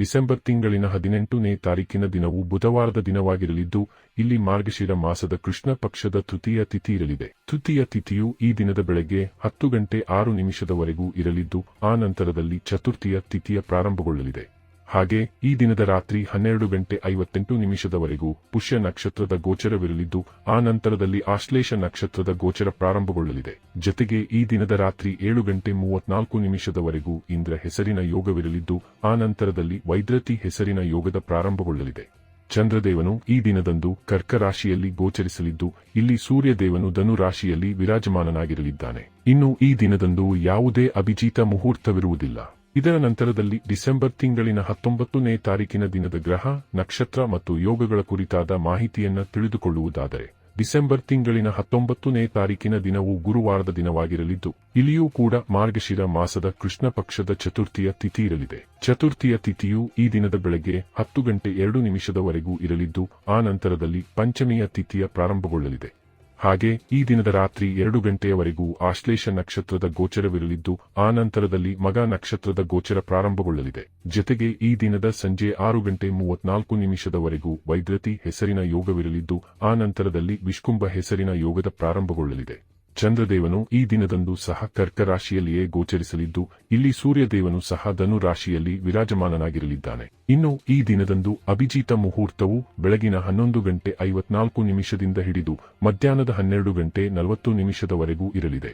December ತಿಂಗಳಿನ ಹದಿನೆಂಟನೇ ತಾರೀಕಿನ ದಿನವು ಬುಧವಾರದ ದಿನವಾಗಿರಲಿದ್ದು, ಇಲ್ಲಿ ಮಾರ್ಗಶಿರ ಮಾಸದ ಕೃಷ್ಣ ಪಕ್ಷದ ತೃತೀಯ ತಿಥಿ ಇರಲಿದೆ. ತೃತೀಯ ತಿಥಿಯು ಈ ದಿನದ ಬೆಳಗ್ಗೆ ಹತ್ತು ಗಂಟೆ ಆರು ನಿಮಿಷದವರೆಗೂ ಇರಲಿದ್ದು, ಆ ನಂತರದಲ್ಲಿ ಚತುರ್ಥಿಯ ತಿಥಿಯ ಪ್ರಾರಂಭಗೊಳ್ಳಲಿದೆ. ಹಾಗೆ ಈ ದಿನದ ರಾತ್ರಿ ಹನ್ನೆರಡು ಗಂಟೆ ಐವತ್ತೆಂಟು ನಿಮಿಷದವರೆಗೂ ಪುಷ್ಯ ನಕ್ಷತ್ರದ ಗೋಚರವಿರಲಿದ್ದು, ಆ ನಂತರದಲ್ಲಿ ಆಶ್ಲೇಷ ನಕ್ಷತ್ರದ ಗೋಚರ ಪ್ರಾರಂಭಗೊಳ್ಳಲಿದೆ. ಜೊತೆಗೆ ಈ ದಿನದ ರಾತ್ರಿ ಏಳು ಗಂಟೆ ಮೂವತ್ನಾಲ್ಕು ನಿಮಿಷದವರೆಗೂ ಇಂದ್ರ ಹೆಸರಿನ ಯೋಗವಿರಲಿದ್ದು, ಆ ನಂತರದಲ್ಲಿ ವೈದ್ರತಿ ಹೆಸರಿನ ಯೋಗದ ಪ್ರಾರಂಭಗೊಳ್ಳಲಿದೆ. ಚಂದ್ರದೇವನು ಈ ದಿನದಂದು ಕರ್ಕ ರಾಶಿಯಲ್ಲಿ ಗೋಚರಿಸಲಿದ್ದು, ಇಲ್ಲಿ ಸೂರ್ಯದೇವನು ಧನು ರಾಶಿಯಲ್ಲಿ ವಿರಾಜಮಾನನಾಗಿರಲಿದ್ದಾನೆ. ಇನ್ನು ಈ ದಿನದಂದು ಯಾವುದೇ ಅಭಿಜೀತ ಮುಹೂರ್ತವಿರುವುದಿಲ್ಲ. ಇದರ ನಂತರದಲ್ಲಿ ಡಿಸೆಂಬರ್ ತಿಂಗಳಿನ ಹತ್ತೊಂಬತ್ತನೇ ತಾರೀಕಿನ ದಿನದ ಗ್ರಹ, ನಕ್ಷತ್ರ ಮತ್ತು ಯೋಗಗಳ ಕುರಿತಾದ ಮಾಹಿತಿಯನ್ನು ತಿಳಿದುಕೊಳ್ಳುವುದಾದರೆ, ಡಿಸೆಂಬರ್ ತಿಂಗಳಿನ ಹತ್ತೊಂಬತ್ತನೇ ತಾರೀಕಿನ ದಿನವು ಗುರುವಾರದ ದಿನವಾಗಿರಲಿದ್ದು, ಇಲ್ಲಿಯೂ ಕೂಡ ಮಾರ್ಗಶಿರ ಮಾಸದ ಕೃಷ್ಣ ಪಕ್ಷದ ಚತುರ್ಥಿಯ ತಿಥಿ ಇರಲಿದೆ. ಚತುರ್ಥಿಯ ತಿಥಿಯು ಈ ದಿನದ ಬೆಳಗ್ಗೆ ಹತ್ತು ಗಂಟೆ ಎರಡು ನಿಮಿಷದವರೆಗೂ ಇರಲಿದ್ದು, ಆ ನಂತರದಲ್ಲಿ ಪಂಚಮಿಯ ತಿಥಿಯ ಪ್ರಾರಂಭಗೊಳ್ಳಲಿದೆ. ಹಾಗೆ ಈ ದಿನದ ರಾತ್ರಿ ಎರಡು ಗಂಟೆಯವರೆಗೂ ಆಶ್ಲೇಷ ನಕ್ಷತ್ರದ ಗೋಚರವಿರಲಿದ್ದು, ಆ ನಂತರದಲ್ಲಿ ಮಗ ನಕ್ಷತ್ರದ ಗೋಚರ ಪ್ರಾರಂಭಗೊಳ್ಳಲಿದೆ. ಜೊತೆಗೆ ಈ ದಿನದ ಸಂಜೆ ಆರು ಗಂಟೆ ಮೂವತ್ನಾಲ್ಕು ನಿಮಿಷದವರೆಗೂ ವೈದ್ರತಿ ಹೆಸರಿನ ಯೋಗವಿರಲಿದ್ದು, ಆ ನಂತರದಲ್ಲಿ ವಿಷ್ಕುಂಭ ಹೆಸರಿನ ಯೋಗದ ಪ್ರಾರಂಭಗೊಳ್ಳಲಿದೆ. ಚಂದ್ರದೇವನು ಈ ದಿನದಂದು ಸಹ ಕರ್ಕ ರಾಶಿಯಲ್ಲಿಯೇ ಗೋಚರಿಸಲಿದ್ದು, ಇಲ್ಲಿ ಸೂರ್ಯದೇವನು ಸಹ ಧನು ರಾಶಿಯಲ್ಲಿ ವಿರಾಜಮಾನನಾಗಿರಲಿದ್ದಾನೆ. ಇನ್ನು ಈ ದಿನದಂದು ಅಭಿಜೀತ ಮುಹೂರ್ತವು ಬೆಳಗಿನ ಹನ್ನೊಂದು ಗಂಟೆ ಐವತ್ನಾಲ್ಕು ನಿಮಿಷದಿಂದ ಹಿಡಿದು ಮಧ್ಯಾಹ್ನದ ಹನ್ನೆರಡು ಗಂಟೆ ನಲವತ್ತು ನಿಮಿಷದವರೆಗೂ ಇರಲಿದೆ.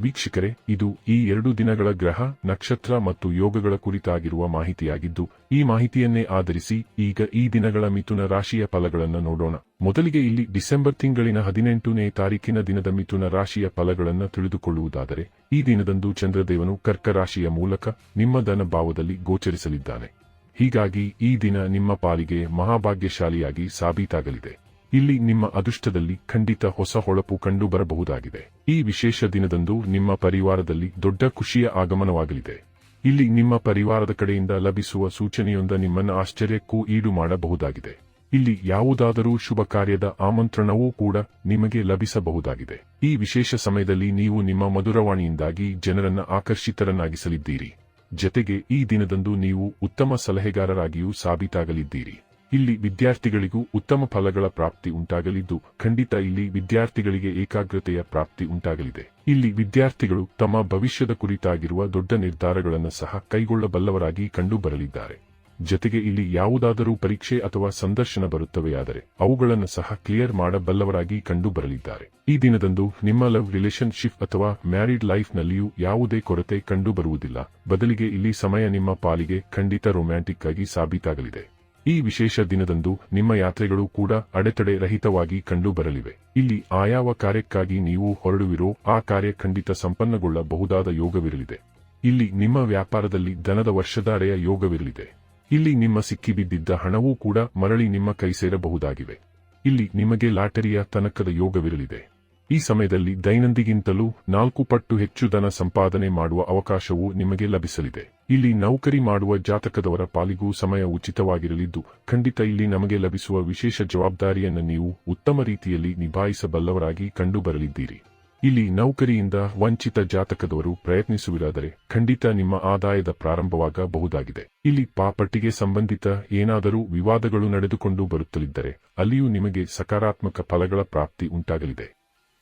ವೀಕ್ಷಕರೇ, ಇದು ಈ ಎರಡು ದಿನಗಳ ಗ್ರಹ, ನಕ್ಷತ್ರ ಮತ್ತು ಯೋಗಗಳ ಕುರಿತಾಗಿರುವ ಮಾಹಿತಿಯಾಗಿದ್ದು, ಈ ಮಾಹಿತಿಯನ್ನೇ ಆಧರಿಸಿ ಈಗ ಈ ದಿನಗಳ ಮಿಥುನ ರಾಶಿಯ ಫಲಗಳನ್ನು ನೋಡೋಣ. ಮೊದಲಿಗೆ ಇಲ್ಲಿ ಡಿಸೆಂಬರ್ ತಿಂಗಳಿನ ಹದಿನೆಂಟನೇ ತಾರೀಕಿನ ದಿನದ ಮಿಥುನ ರಾಶಿಯ ಫಲಗಳನ್ನು ತಿಳಿದುಕೊಳ್ಳುವುದಾದರೆ, ಈ ದಿನದಂದು ಚಂದ್ರದೇವನು ಕರ್ಕ ರಾಶಿಯ ಮೂಲಕ ನಿಮ್ಮ ಧನ ಭಾವದಲ್ಲಿ ಗೋಚರಿಸಲಿದ್ದಾನೆ. ಹೀಗಾಗಿ ಈ ದಿನ ನಿಮ್ಮ ಪಾಲಿಗೆ ಮಹಾಭಾಗ್ಯಶಾಲಿಯಾಗಿ ಸಾಬೀತಾಗಲಿದೆ. ಇಲ್ಲಿ ನಿಮ್ಮ ಅದೃಷ್ಟದಲ್ಲಿ ಖಂಡಿತ ಹೊಸ ಹೊಳಪು ಕಂಡು ಬರಬಹುದಾಗಿದೆ ಈ ವಿಶೇಷ ದಿನದಂದು ನಿಮ್ಮ ಪರಿವಾರದಲ್ಲಿ ದೊಡ್ಡ ಖುಷಿಯ ಆಗಮನವಾಗಲಿದೆ. ಇಲ್ಲಿ ನಿಮ್ಮ ಪರಿವಾರದ ಕಡೆಯಿಂದ ಲಭಿಸುವ ಸೂಚನೆಯೊಂದ ನಿಮ್ಮನ್ನು ಆಶ್ಚರ್ಯಕ್ಕೂ ಈಡು ಮಾಡಬಹುದಾಗಿದೆ. ಇಲ್ಲಿ ಯಾವುದಾದರೂ ಶುಭ ಕಾರ್ಯದ ಆಮಂತ್ರಣವೂ ಕೂಡ ನಿಮಗೆ ಲಭಿಸಬಹುದಾಗಿದೆ. ಈ ವಿಶೇಷ ಸಮಯದಲ್ಲಿ ನೀವು ನಿಮ್ಮ ಮಧುರವಾಣಿಯಿಂದಾಗಿ ಜನರನ್ನ ಆಕರ್ಷಿತರನ್ನಾಗಿಸಲಿದ್ದೀರಿ. ಜತೆಗೆ ಈ ದಿನದಂದು ನೀವು ಉತ್ತಮ ಸಲಹೆಗಾರರಾಗಿಯೂ ಸಾಬೀತಾಗಲಿದ್ದೀರಿ. ಇಲ್ಲಿ ವಿದ್ಯಾರ್ಥಿಗಳಿಗೂ ಉತ್ತಮ ಫಲಗಳ ಪ್ರಾಪ್ತಿ ಉಂಟಾಗಲಿದ್ದು, ಖಂಡಿತ ಇಲ್ಲಿ ವಿದ್ಯಾರ್ಥಿಗಳಿಗೆ ಏಕಾಗ್ರತೆಯ ಪ್ರಾಪ್ತಿ ಉಂಟಾಗಲಿದೆ. ಇಲ್ಲಿ ವಿದ್ಯಾರ್ಥಿಗಳು ತಮ್ಮ ಭವಿಷ್ಯದ ಕುರಿತಾಗಿರುವ ದೊಡ್ಡ ನಿರ್ಧಾರಗಳನ್ನು ಸಹ ಕೈಗೊಳ್ಳಬಲ್ಲವರಾಗಿ ಕಂಡುಬರಲಿದ್ದಾರೆ. ಜತೆಗೆ ಇಲ್ಲಿ ಯಾವುದಾದರೂ ಪರೀಕ್ಷೆ ಅಥವಾ ಸಂದರ್ಶನ ಬರುತ್ತವೆಯಾದರೆ, ಅವುಗಳನ್ನು ಸಹ ಕ್ಲಿಯರ್ ಮಾಡಬಲ್ಲವರಾಗಿ ಕಂಡುಬರಲಿದ್ದಾರೆ. ಈ ದಿನದಂದು ನಿಮ್ಮ ಲವ್ ರಿಲೇಶನ್ಶಿಪ್ ಅಥವಾ ಮ್ಯಾರಿಡ್ ಲೈಫ್ನಲ್ಲಿಯೂ ಯಾವುದೇ ಕೊರತೆ ಕಂಡುಬರುವುದಿಲ್ಲ. ಬದಲಿಗೆ ಇಲ್ಲಿ ಸಮಯ ನಿಮ್ಮ ಪಾಲಿಗೆ ಖಂಡಿತ ರೊಮ್ಯಾಂಟಿಕ್ ಆಗಿ ಸಾಬೀತಾಗಲಿದೆ. ಈ ವಿಶೇಷ ದಿನದಂದು ನಿಮ್ಮ ಯಾತ್ರೆಗಳು ಕೂಡ ಅಡೆತಡೆ ರಹಿತವಾಗಿ ಕಂಡುಬರಲಿವೆ. ಇಲ್ಲಿ ಆಯಾವ ಕಾರ್ಯಕ್ಕಾಗಿ ನೀವು ಹೊರಡುವಿರೋ ಆ ಕಾರ್ಯ ಖಂಡಿತ ಸಂಪನ್ನಗೊಳ್ಳಬಹುದಾದ ಯೋಗವಿರಲಿದೆ. ಇಲ್ಲಿ ನಿಮ್ಮ ವ್ಯಾಪಾರದಲ್ಲಿ ದನದ ವರ್ಷಧಾರೆಯ ಯೋಗವಿರಲಿದೆ. ಇಲ್ಲಿ ನಿಮ್ಮ ಸಿಕ್ಕಿಬಿದ್ದಿದ್ದ ಹಣವೂ ಕೂಡ ಮರಳಿ ನಿಮ್ಮ ಕೈ ಸೇರಬಹುದಾಗಿವೆ ಇಲ್ಲಿ ನಿಮಗೆ ಲಾಟರಿಯ ತನಕದ ಯೋಗವಿರಲಿದೆ. ಈ ಸಮಯದಲ್ಲಿ ದೈನಂದಿಗಿಂತಲೂ ನಾಲ್ಕು ಪಟ್ಟು ಹೆಚ್ಚು ಧನ ಸಂಪಾದನೆ ಮಾಡುವ ಅವಕಾಶವು ನಿಮಗೆ ಲಭಿಸಲಿದೆ. ಇಲ್ಲಿ ನೌಕರಿ ಮಾಡುವ ಜಾತಕದವರ ಪಾಲಿಗೂ ಸಮಯ ಉಚಿತವಾಗಿರಲಿದ್ದು, ಖಂಡಿತ ಇಲ್ಲಿ ನಮಗೆ ಲಭಿಸುವ ವಿಶೇಷ ಜವಾಬ್ದಾರಿಯನ್ನು ನೀವು ಉತ್ತಮ ರೀತಿಯಲ್ಲಿ ನಿಭಾಯಿಸಬಲ್ಲವರಾಗಿ ಕಂಡುಬರಲಿದ್ದೀರಿ. ಇಲ್ಲಿ ನೌಕರಿಯಿಂದ ವಂಚಿತ ಜಾತಕದವರು ಪ್ರಯತ್ನಿಸುವಿರಾದರೆ ಖಂಡಿತ ನಿಮ್ಮ ಆದಾಯದ ಪ್ರಾರಂಭವಾಗಬಹುದಾಗಿದೆ. ಇಲ್ಲಿ ಪಾಪಟ್ಟಿಗೆ ಸಂಬಂಧಿತ ಏನಾದರೂ ವಿವಾದಗಳು ನಡೆದುಕೊಂಡು ಬರುತ್ತಲಿದ್ದರೆ, ಅಲ್ಲಿಯೂ ನಿಮಗೆ ಸಕಾರಾತ್ಮಕ ಫಲಗಳ ಪ್ರಾಪ್ತಿ ಉಂಟಾಗಲಿದೆ.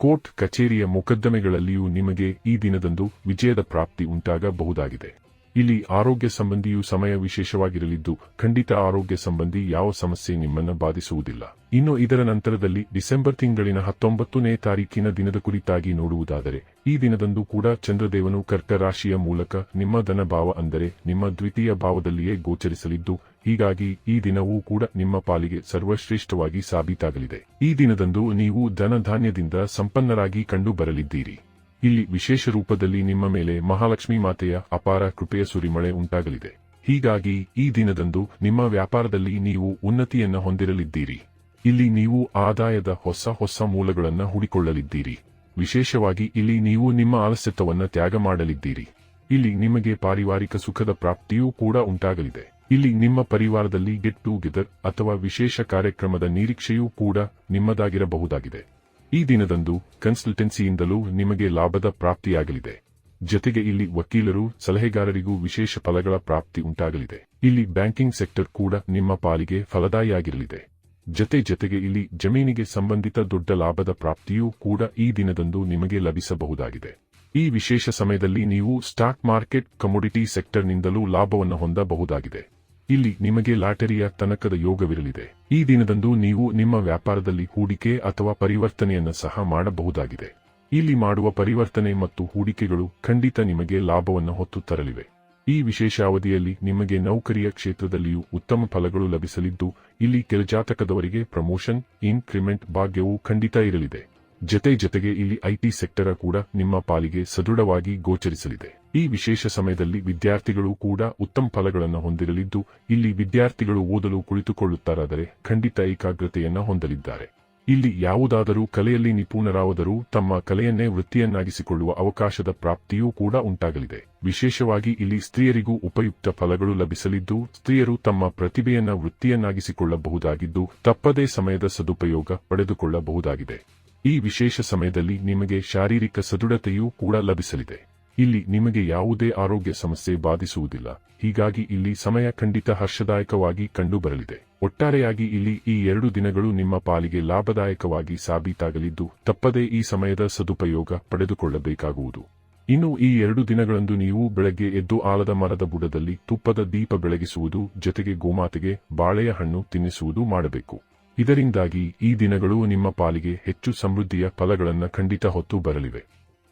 ಕೋರ್ಟ್ ಕಚೇರಿಯ ಮೊಕದ್ದಮೆಗಳಲ್ಲಿಯೂ ನಿಮಗೆ ಈ ದಿನದಂದು ವಿಜಯದ ಪ್ರಾಪ್ತಿ ಉಂಟಾಗಬಹುದಾಗಿದೆ. ಇಲ್ಲಿ ಆರೋಗ್ಯ ಸಂಬಂಧಿಯು ಸಮಯ ವಿಶೇಷವಾಗಿರಲಿದ್ದು, ಖಂಡಿತ ಆರೋಗ್ಯ ಸಂಬಂಧಿ ಯಾವ ಸಮಸ್ಯೆ ನಿಮ್ಮನ್ನ ಬಾಧಿಸುವುದಿಲ್ಲ. ಇನ್ನು ಇದರ ನಂತರದಲ್ಲಿ ಡಿಸೆಂಬರ್ ತಿಂಗಳಿನ ಹತ್ತೊಂಬತ್ತನೇ ತಾರೀಕಿನ ದಿನದ ಕುರಿತಾಗಿ ನೋಡುವುದಾದರೆ, ಈ ದಿನದಂದು ಕೂಡ ಚಂದ್ರದೇವನು ಕರ್ಕ ರಾಶಿಯ ಮೂಲಕ ನಿಮ್ಮ ಧನಭಾವ ಅಂದರೆ ನಿಮ್ಮ ದ್ವಿತೀಯ ಭಾವದಲ್ಲಿಯೇ ಗೋಚರಿಸಲಿದ್ದು, ಹೀಗಾಗಿ ಈ ದಿನವೂ ಕೂಡ ನಿಮ್ಮ ಪಾಲಿಗೆ ಸರ್ವಶ್ರೇಷ್ಠವಾಗಿ ಸಾಬೀತಾಗಲಿದೆ. ಈ ದಿನದಂದು ನೀವು ಧನಧಾನ್ಯದಿಂದ ಸಂಪನ್ನರಾಗಿ ಕಂಡು ಬರಲಿದ್ದೀರಿ ಇಲ್ಲಿ ವಿಶೇಷ ರೂಪದಲ್ಲಿ ನಿಮ್ಮ ಮೇಲೆ ಮಹಾಲಕ್ಷ್ಮಿ ಮಾತೆಯ ಅಪಾರ ಕೃಪೆಯ ಸುರಿಮಳೆ ಉಂಟಾಗಲಿದೆ. ಹೀಗಾಗಿ ಈ ದಿನದಂದು ನಿಮ್ಮ ವ್ಯಾಪಾರದಲ್ಲಿ ನೀವು ಉನ್ನತಿಯನ್ನು ಹೊಂದಿರಲಿದ್ದೀರಿ. ಇಲ್ಲಿ ನೀವು ಆದಾಯದ ಹೊಸ ಹೊಸ ಮೂಲಗಳನ್ನು ಹುಡಿಕೊಳ್ಳಲಿದ್ದೀರಿ. ವಿಶೇಷವಾಗಿ ಇಲ್ಲಿ ನೀವು ನಿಮ್ಮ ಆಲಸ್ಯತ್ವವನ್ನ ತ್ಯಾಗ ಮಾಡಲಿದ್ದೀರಿ. ಇಲ್ಲಿ ನಿಮಗೆ ಪಾರಿವಾರಿಕ ಸುಖದ ಪ್ರಾಪ್ತಿಯೂ ಕೂಡ ಉಂಟಾಗಲಿದೆ. ಇಲ್ಲಿ ನಿಮ್ಮ ಪರಿವಾರದಲ್ಲಿ ಗೆಟ್ ಟುಗೆದರ್ ಅಥವಾ ವಿಶೇಷ ಕಾರ್ಯಕ್ರಮದ ನಿರೀಕ್ಷೆಯೂ ಕೂಡ ನಿಮ್ಮದಾಗಿರಬಹುದಾಗಿದೆ. ಈ ದಿನದಂದು ಕನ್ಸಲ್ಟೆನ್ಸಿಯಿಂದಲೂ ನಿಮಗೆ ಲಾಭದ ಪ್ರಾಪ್ತಿಯಾಗಲಿದೆ. ಜತೆಗೆ ಇಲ್ಲಿ ವಕೀಲರು, ಸಲಹೆಗಾರರಿಗೂ ವಿಶೇಷ ಫಲಗಳ ಪ್ರಾಪ್ತಿ ಉಂಟಾಗಲಿದೆ. ಇಲ್ಲಿ ಬ್ಯಾಂಕಿಂಗ್ ಸೆಕ್ಟರ್ ಕೂಡ ನಿಮ್ಮ ಪಾಲಿಗೆ ಫಲದಾಯಿಯಾಗಿರಲಿದೆ. ಜತೆ ಜತೆಗೆ ಇಲ್ಲಿ ಜಮೀನಿಗೆ ಸಂಬಂಧಿತ ದೊಡ್ಡ ಲಾಭದ ಪ್ರಾಪ್ತಿಯೂ ಕೂಡ ಈ ದಿನದಂದು ನಿಮಗೆ ಲಭಿಸಬಹುದಾಗಿದೆ. ಈ ವಿಶೇಷ ಸಮಯದಲ್ಲಿ ನೀವು ಸ್ಟಾಕ್ ಮಾರ್ಕೆಟ್, ಕಮೋಡಿಟಿ ಸೆಕ್ಟರ್ನಿಂದಲೂ ಲಾಭವನ್ನು ಹೊಂದಬಹುದಾಗಿದೆ. ಇಲ್ಲಿ ನಿಮಗೆ ಲಾಟರಿಯ ತನಕದ ಯೋಗವಿರಲಿದೆ. ಈ ದಿನದಂದು ನೀವು ನಿಮ್ಮ ವ್ಯಾಪಾರದಲ್ಲಿ ಹೂಡಿಕೆ ಅಥವಾ ಪರಿವರ್ತನೆಯನ್ನು ಸಹ ಮಾಡಬಹುದಾಗಿದೆ. ಇಲ್ಲಿ ಮಾಡುವ ಪರಿವರ್ತನೆ ಮತ್ತು ಹೂಡಿಕೆಗಳು ಖಂಡಿತ ನಿಮಗೆ ಲಾಭವನ್ನು ಹೊತ್ತು ತರಲಿವೆ. ಈ ವಿಶೇಷ ಅವಧಿಯಲ್ಲಿ ನಿಮಗೆ ನೌಕರಿಯ ಕ್ಷೇತ್ರದಲ್ಲಿಯೂ ಉತ್ತಮ ಫಲಗಳು ಲಭಿಸಲಿದ್ದು, ಇಲ್ಲಿ ಕೆಲಜಾತಕದವರಿಗೆ ಪ್ರಮೋಷನ್, ಇನ್ಕ್ರಿಮೆಂಟ್ ಭಾಗ್ಯವೂ ಖಂಡಿತ ಇರಲಿದೆ. ಜತೆ ಜತೆಗೆ ಇಲ್ಲಿ ಐಟಿ ಸೆಕ್ಟರ ಕೂಡ ನಿಮ್ಮ ಪಾಲಿಗೆ ಸದೃಢವಾಗಿ ಗೋಚರಿಸಲಿದೆ. ಈ ವಿಶೇಷ ಸಮಯದಲ್ಲಿ ವಿದ್ಯಾರ್ಥಿಗಳು ಕೂಡ ಉತ್ತಮ ಫಲಗಳನ್ನು ಹೊಂದಿರಲಿದ್ದು, ಇಲ್ಲಿ ವಿದ್ಯಾರ್ಥಿಗಳು ಓದಲು ಕುಳಿತುಕೊಳ್ಳುತ್ತಾರಾದರೆ ಖಂಡಿತ ಏಕಾಗ್ರತೆಯನ್ನು ಹೊಂದಲಿದ್ದಾರೆ. ಇಲ್ಲಿ ಯಾವುದಾದರೂ ಕಲೆಯಲ್ಲಿ ನಿಪುಣರಾದರೂ ತಮ್ಮ ಕಲೆಯನ್ನೇ ವೃತ್ತಿಯನ್ನಾಗಿಸಿಕೊಳ್ಳುವ ಅವಕಾಶದ ಪ್ರಾಪ್ತಿಯೂ ಕೂಡ ಉಂಟಾಗಲಿದೆ. ವಿಶೇಷವಾಗಿ ಇಲ್ಲಿ ಸ್ತ್ರೀಯರಿಗೂ ಉಪಯುಕ್ತ ಫಲಗಳು ಲಭಿಸಲಿದ್ದು, ಸ್ತ್ರೀಯರು ತಮ್ಮ ಪ್ರತಿಭೆಯನ್ನ ವೃತ್ತಿಯನ್ನಾಗಿಸಿಕೊಳ್ಳಬಹುದಾಗಿದ್ದು, ತಪ್ಪದೇ ಸಮಯದ ಸದುಪಯೋಗ ಪಡೆದುಕೊಳ್ಳಬಹುದಾಗಿದೆ. ಈ ವಿಶೇಷ ಸಮಯದಲ್ಲಿ ನಿಮಗೆ ಶಾರೀರಿಕ ಸದೃಢತೆಯೂ ಕೂಡ ಲಭಿಸಲಿದೆ. ಇಲ್ಲಿ ನಿಮಗೆ ಯಾವುದೇ ಆರೋಗ್ಯ ಸಮಸ್ಯೆ ಬಾಧಿಸುವುದಿಲ್ಲ. ಹೀಗಾಗಿ ಇಲ್ಲಿ ಸಮಯ ಖಂಡಿತ ಹರ್ಷದಾಯಕವಾಗಿ ಕಂಡುಬರಲಿದೆ. ಒಟ್ಟಾರೆಯಾಗಿ ಇಲ್ಲಿ ಈ ಎರಡು ದಿನಗಳು ನಿಮ್ಮ ಪಾಲಿಗೆ ಲಾಭದಾಯಕವಾಗಿ ಸಾಬೀತಾಗಲಿದ್ದು, ತಪ್ಪದೇ ಈ ಸಮಯದ ಸದುಪಯೋಗ ಪಡೆದುಕೊಳ್ಳಬೇಕಾಗುವುದು. ಇನ್ನು ಈ ಎರಡು ದಿನಗಳಂದು ನೀವು ಬೆಳಗ್ಗೆ ಎದ್ದು ಆಲದ ಮರದ ಬುಡದಲ್ಲಿ ತುಪ್ಪದ ದೀಪ ಬೆಳಗಿಸುವುದು, ಜೊತೆಗೆ ಗೋಮಾತೆಗೆ ಬಾಳೆಯ ಹಣ್ಣು ತಿನ್ನಿಸುವುದು ಮಾಡಬೇಕು. ಇದರಿಂದಾಗಿ ಈ ದಿನಗಳು ನಿಮ್ಮ ಪಾಲಿಗೆ ಹೆಚ್ಚು ಸಮೃದ್ಧಿಯ ಫಲಗಳನ್ನು ಖಂಡಿತ ಹೊತ್ತು ಬರಲಿವೆ.